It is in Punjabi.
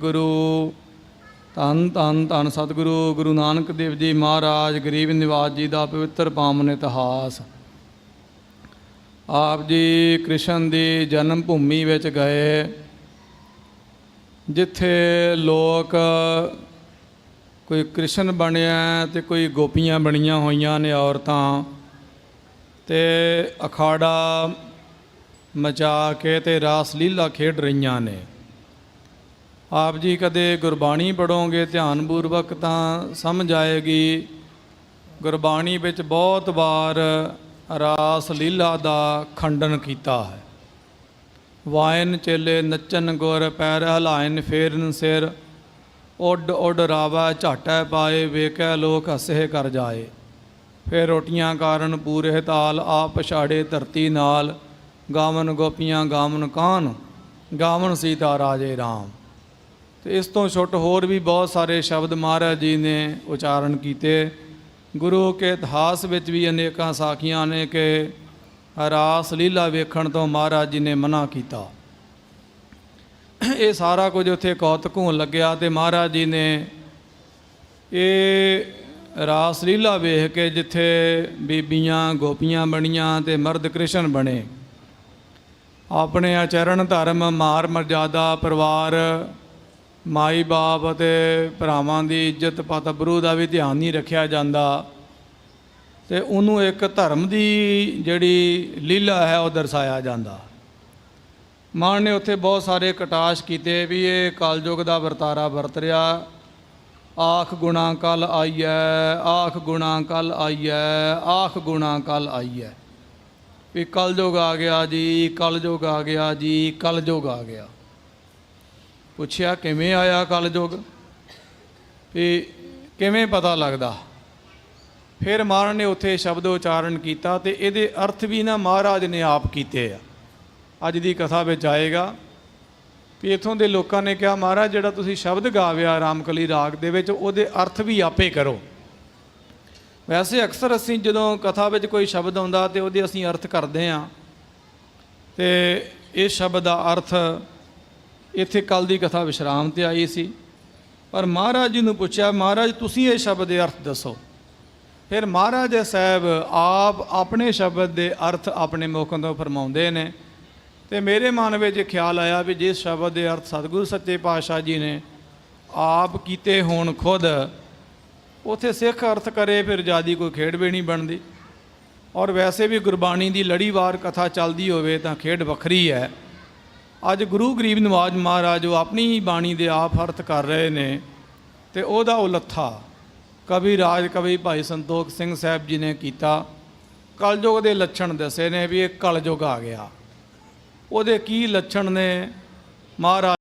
ਗੁਰੂ। ਧੰਨ ਧੰਨ ਧੰਨ ਸਤਿਗੁਰੂ, ਗੁਰੂ ਨਾਨਕ ਦੇਵ ਜੀ ਮਹਾਰਾਜ, ਗਰੀਬ ਨਿਵਾਜ ਜੀ ਦਾ ਪਵਿੱਤਰ ਪਾਵਨ ਇਤਿਹਾਸ। ਆਪ ਜੀ ਕ੍ਰਿਸ਼ਨ ਦੀ ਜਨਮ ਭੂਮੀ ਵਿੱਚ ਗਏ, ਜਿੱਥੇ ਲੋਕ ਕੋਈ ਕ੍ਰਿਸ਼ਨ ਬਣਿਆ ਤੇ ਕੋਈ ਗੋਪੀਆਂ ਬਣੀਆਂ ਹੋਈਆਂ ਨੇ ਔਰਤਾਂ ਤੇ ਅਖਾੜਾ ਮਚਾ ਕੇ ਤੇ ਰਾਸ ਲੀਲਾ ਖੇਡ ਰਹੀਆਂ ਨੇ। ਆਪ ਜੀ ਕਦੇ ਗੁਰਬਾਣੀ ਪੜੋਗੇ ਧਿਆਨ ਪੂਰਵਕ ਤਾਂ ਸਮਝ ਆਏਗੀ। ਗੁਰਬਾਣੀ ਵਿੱਚ ਬਹੁਤ ਵਾਰ ਰਾਸ ਲੀਲਾ ਦਾ ਖੰਡਨ ਕੀਤਾ ਹੈ। ਵਾਇਨ ਚੇਲੇ ਨੱਚਨ ਗੁਰ ਪੈਰ ਹਲਾਇਨ ਫੇਰਨ ਸਿਰ, ਉੱਡ ਉੱਡ ਰਾਵਾ ਝਾਟੈ ਪਾਏ ਵੇਖੈ ਲੋਕ ਹੱਸੇ ਕਰ ਜਾਏ। ਫਿਰ ਰੋਟੀਆਂ ਕਾਰਨ ਪੂਰੇ ਤਾਲ ਆਪ ਪਛਾੜੇ ਧਰਤੀ ਨਾਲ, ਗਾਵਨ ਗੋਪੀਆਂ ਗਾਵਨ ਕਾਨ ਗਾਵਨ ਸੀਤਾ ਰਾਜੇ ਰਾਮ। ਤੇ ਇਸ ਤੋਂ ਛੁੱਟ ਹੋਰ ਵੀ ਬਹੁਤ ਸਾਰੇ ਸ਼ਬਦ ਮਹਾਰਾਜ ਜੀ ਨੇ ਉਚਾਰਨ ਕੀਤੇ। ਗੁਰੂ ਕੇ ਇਤਿਹਾਸ ਵਿੱਚ ਵੀ ਅਨੇਕਾਂ ਸਾਖੀਆਂ ਨੇ ਕਿ ਰਾਸ ਲੀਲਾ ਵੇਖਣ ਤੋਂ ਮਹਾਰਾਜ ਜੀ ਨੇ ਮਨਾ ਕੀਤਾ। ਇਹ ਸਾਰਾ ਕੁਝ ਉੱਥੇ ਕੌਤਕ ਹੋਣ ਲੱਗਿਆ ਤੇ ਮਹਾਰਾਜ ਜੀ ਨੇ ਇਹ ਰਾਸ ਲੀਲਾ ਵੇਖ ਕੇ ਜਿੱਥੇ ਬੀਬੀਆਂ, ਗੋਪੀਆਂ ਬਣੀਆਂ ਤੇ ਮਰਦ ਕ੍ਰਿਸ਼ਨ ਬਣੇ। ਆਪਣੇ ਆਚਰਣ ਧਰਮ ਮਾਰ ਮਰਜ਼ਾਦਾ ਪਰਿਵਾਰ ਮਾਈ ਬਾਪ ਅਤੇ ਭਰਾਵਾਂ ਦੀ ਇੱਜ਼ਤ ਪਤਬਰੂ ਦਾ ਵੀ ਧਿਆਨ ਨਹੀਂ ਰੱਖਿਆ ਜਾਂਦਾ। ਤੇ ਉਹਨੂੰ ਇੱਕ ਧਰਮ ਦੀ ਜਿਹੜੀ ਲੀਲਾ ਹੈ ਉਹ ਦਰਸਾਇਆ ਜਾਂਦਾ। ਮਾਨ ਨੇ ਉੱਥੇ ਬਹੁਤ ਸਾਰੇ ਕਟਾਸ਼ ਕੀਤੇ ਵੀ ਇਹ ਕਲਯੁਗ ਦਾ ਵਰਤਾਰਾ ਵਰਤ ਰਿਹਾ। ਆਖ ਗੁਣਾ ਕਲ ਆਈਐ, ਆਖ ਗੁਣਾ ਕਲ ਆਈਐ, ਆਖ ਗੁਣਾ ਕਲ ਆਈਐ। ਵੀ ਕਲਯੁਗ ਆ ਗਿਆ ਜੀ, ਕਲਯੁਗ ਆ ਗਿਆ ਜੀ, ਕਲਯੁਗ ਆ ਗਿਆ। ਪੁੱਛਿਆ, ਕਿਵੇਂ ਆਇਆ ਕਲਯੁਗ? ਵੀ ਕਿਵੇਂ ਪਤਾ ਲੱਗਦਾ? ਫਿਰ ਮਹਾਰਾਜ ਨੇ ਉੱਥੇ ਸ਼ਬਦ ਉਚਾਰਨ ਕੀਤਾ ਤੇ ਇਹਦੇ ਅਰਥ ਵੀ ਨਾ ਮਹਾਰਾਜ ਨੇ ਆਪ ਕੀਤੇ ਆ। ਅੱਜ ਦੀ ਕਥਾ ਵਿੱਚ ਆਏਗਾ ਵੀ ਇਥੋਂ ਦੇ ਲੋਕਾਂ ਨੇ ਕਿਹਾ, ਮਹਾਰਾਜ, ਜਿਹੜਾ ਤੁਸੀਂ ਸ਼ਬਦ ਗਾਵਿਆ ਰਾਮਕਲੀ ਰਾਗ ਦੇ ਵਿੱਚ, ਉਹਦੇ ਅਰਥ ਵੀ ਆਪੇ ਕਰੋ। ਵੈਸੇ ਅਕਸਰ ਅਸੀਂ ਜਦੋਂ ਕਥਾ ਵਿੱਚ ਕੋਈ ਸ਼ਬਦ ਆਉਂਦਾ ਤੇ ਉਹਦੇ ਅਸੀਂ ਅਰਥ ਕਰਦੇ ਹਾਂ ਤੇ ਇਹ ਸ਼ਬਦ ਦਾ ਅਰਥ ਇੱਥੇ ਕੱਲ ਦੀ ਕਥਾ ਵਿਸ਼ਰਾਮ ਤੇ ਆਈ ਸੀ। ਪਰ ਮਹਾਰਾਜ ਜੀ ਨੂੰ ਪੁੱਛਿਆ, ਮਹਾਰਾਜ, ਤੁਸੀਂ ਇਹ ਸ਼ਬਦ ਦੇ ਅਰਥ ਦੱਸੋ। ਫਿਰ ਮਹਾਰਾਜ ਸਾਹਿਬ ਆਪ ਆਪਣੇ ਸ਼ਬਦ ਦੇ ਅਰਥ ਆਪਣੇ ਮੁਖੋਂ ਤੋਂ ਫਰਮਾਉਂਦੇ ਨੇ ਤੇ ਮੇਰੇ ਮਨ ਵਿੱਚ ਖਿਆਲ ਆਇਆ ਵੀ ਜਿਸ ਸ਼ਬਦ ਦੇ ਅਰਥ ਸਤਿਗੁਰੂ ਸੱਚੇ ਪਾਤਸ਼ਾਹ ਜੀ ਨੇ ਆਪ ਕੀਤੇ ਹੋਣ ਖੁਦ, ਉਥੇ ਸਿੱਖ ਅਰਥ ਕਰੇ, ਫਿਰ ਜਿਆਦੀ ਕੋਈ ਖੇਡ ਵੀ ਨਹੀਂ ਬਣਦੀ। ਔਰ ਵੈਸੇ ਵੀ ਗੁਰਬਾਣੀ ਦੀ ਲੜੀਵਾਰ ਕਥਾ ਚੱਲਦੀ ਹੋਵੇ ਤਾਂ ਖੇਡ ਵੱਖਰੀ ਹੈ। ਅੱਜ ਗੁਰੂ ਗਰੀਬ ਨਵਾਜ ਮਹਾਰਾਜ ਉਹ ਆਪਣੀ ਹੀ ਬਾਣੀ ਦੇ ਆਪ ਅਰਥ ਕਰ ਰਹੇ ਨੇ ਤੇ ਉਹਦਾ ਉਲੱਥਾ ਕਵੀ ਰਾਜ ਕਵੀ ਭਾਈ ਸੰਤੋਖ ਸਿੰਘ ਸਾਹਿਬ ਜੀ ਨੇ ਕੀਤਾ। ਕਲਯੁਗ ਦੇ ਲੱਛਣ ਦੱਸੇ ਨੇ ਵੀ ਇਹ ਕਲਯੁਗ ਆ ਗਿਆ। ਉਹਦੇ ਕੀ ਲੱਛਣ ਨੇ? ਮਹਾਰਾਜ